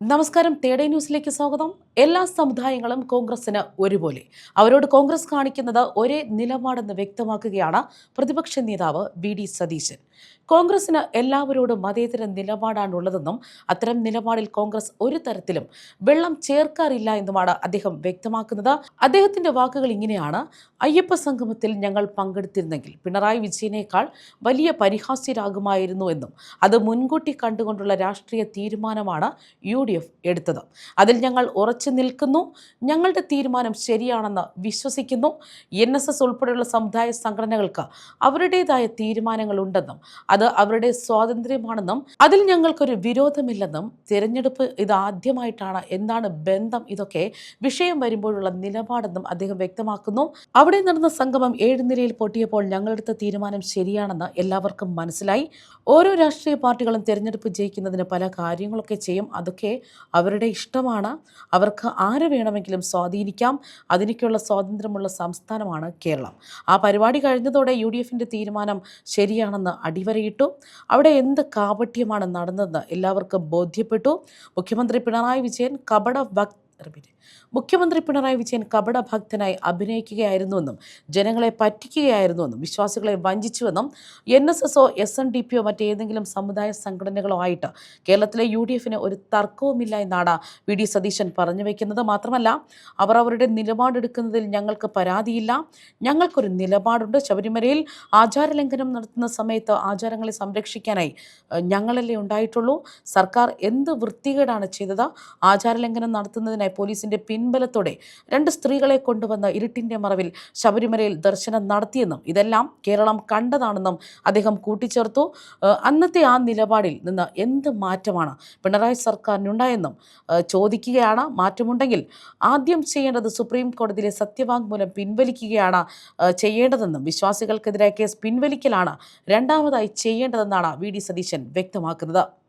നമസ്കാരം തേടേ ന്യൂസിലേക്ക് സ്വാഗതം. എല്ലാ സമുദായങ്ങളും കോൺഗ്രസിന് ഒരുപോലെ. അവരോട് കോൺഗ്രസ് കാണിക്കുന്നത് ഒരേ നിലപാടെന്ന് വ്യക്തമാക്കുകയാണ് പ്രതിപക്ഷ നേതാവ് വി ഡി സതീശൻ. കോൺഗ്രസിന് എല്ലാവരോടും മതേതര നിലപാടാണുള്ളതെന്നും അത്തരം നിലപാടിൽ കോൺഗ്രസ് ഒരു തരത്തിലും വെള്ളം ചേർക്കാറില്ല എന്നുമാണ് അദ്ദേഹം വ്യക്തമാക്കുന്നത്. അദ്ദേഹത്തിന്റെ വാക്കുകൾ ഇങ്ങനെയാണ്. അയ്യപ്പ സംഗമത്തിൽ ഞങ്ങൾ പങ്കെടുത്തിരുന്നെങ്കിൽ പിണറായി വിജയനേക്കാൾ വലിയ പരിഹാസ്യരാകുമായിരുന്നു എന്നും അത് മുൻകൂട്ടി കണ്ടുകൊണ്ടുള്ള രാഷ്ട്രീയ തീരുമാനമാണ് യു ഡി എഫ് എടുത്തത്. അതിൽ ഞങ്ങൾ ഉറച്ചു നിൽക്കുന്നു. ഞങ്ങളുടെ തീരുമാനം ശരിയാണെന്ന് വിശ്വസിക്കുന്നു. എൻ എസ് എസ് ഉൾപ്പെടെയുള്ള സമുദായ സംഘടനകൾക്ക് അവരുടേതായ തീരുമാനങ്ങളുണ്ടെന്നും അത് അവരുടെ സ്വാതന്ത്ര്യമാണെന്നും അതിൽ ഞങ്ങൾക്കൊരു വിരോധമില്ലെന്നും തിരഞ്ഞെടുപ്പ് ഇത് ആദ്യമായിട്ടാണ് എന്താണ് ബന്ധം. ഇതൊക്കെ വിഷയം വരുമ്പോഴുള്ള നിലപാടെന്നും അദ്ദേഹം വ്യക്തമാക്കുന്നു. അവിടെ നടന്ന സംഗമം ഏഴ് നിലയിൽ പൊട്ടിയപ്പോൾ ഞങ്ങളെടുത്ത തീരുമാനം ശരിയാണെന്ന് എല്ലാവർക്കും മനസ്സിലായി. ഓരോ രാഷ്ട്രീയ പാർട്ടികളും തിരഞ്ഞെടുപ്പ് ജയിക്കുന്നതിന് പല കാര്യങ്ങളൊക്കെ ചെയ്യും. അതൊക്കെ അവരുടെ ഇഷ്ടമാണ്. അവർക്ക് ആരെ വേണമെങ്കിലും സ്വാധീനിക്കാം. അതിനൊക്കെയുള്ള സ്വാതന്ത്ര്യമുള്ള സംസ്ഥാനമാണ് കേരളം. ആ പരിപാടി കഴിഞ്ഞതോടെ യു തീരുമാനം ശരിയാണെന്ന് അടിവരയിട്ടു. അവിടെ എന്ത് കാപട്യമാണ് നടന്നതെന്ന് എല്ലാവർക്കും ബോധ്യപ്പെട്ടു. മുഖ്യമന്ത്രി പിണറായി വിജയൻ കപട റിപ്പീറ്റ് മുഖ്യമന്ത്രി പിണറായി വിജയൻ കപടഭക്തനായി അഭിനയിക്കുകയായിരുന്നുവെന്നും ജനങ്ങളെ പറ്റിക്കുകയായിരുന്നുവെന്നും വിശ്വാസികളെ വഞ്ചിച്ചുവെന്നും എൻ എസ് എസോ എസ് എൻ ഡി പിയോ മറ്റേതെങ്കിലും സമുദായ സംഘടനകളോ ആയിട്ട് കേരളത്തിലെ യു ഡി എഫിന് ഒരു തർക്കവുമില്ല എന്നാണ് വി ഡി സതീശൻ പറഞ്ഞു വയ്ക്കുന്നത് മാത്രമല്ല അവർ അവരുടെ നിലപാടെടുക്കുന്നതിൽ ഞങ്ങൾക്ക് പരാതിയില്ല. ഞങ്ങൾക്കൊരു നിലപാടുണ്ട്. ശബരിമലയിൽ ആചാരലംഘനം നടത്തുന്ന സമയത്ത് ആചാരങ്ങളെ സംരക്ഷിക്കാനായി ഞങ്ങളല്ലേ ഉണ്ടായിട്ടുള്ളൂ. സർക്കാർ എന്ത് വൃത്തികേടാണ് ചെയ്തത്? ആചാരലംഘനം നടത്തുന്നതിനായി പോലീസിന്റെ പിൻബലത്തോടെ രണ്ട് സ്ത്രീകളെ കൊണ്ടുവന്ന ഇരുട്ടിന്റെ മറവിൽ ശബരിമലയിൽ ദർശനം നടത്തിയെന്നും ഇതെല്ലാം കേരളം കണ്ടതാണെന്നും അദ്ദേഹം കൂട്ടിച്ചേർത്തു. അന്നത്തെ ആ നിലപാടിൽ നിന്ന് എന്ത് മാറ്റമാണ് പിണറായി സർക്കാരിനുണ്ടായെന്നും ചോദിക്കുകയാണ്. മാറ്റമുണ്ടെങ്കിൽ ആദ്യം ചെയ്യേണ്ടത് സുപ്രീം കോടതിയിലെ സത്യവാങ്മൂലം പിൻവലിക്കുകയാണ് ചെയ്യേണ്ടതെന്നും വിശ്വാസികൾക്കെതിരായ കേസ് പിൻവലിക്കലാണ് രണ്ടാമതായി ചെയ്യേണ്ടതെന്നാണ് വി ഡി സതീശൻ വ്യക്തമാക്കുന്നത്.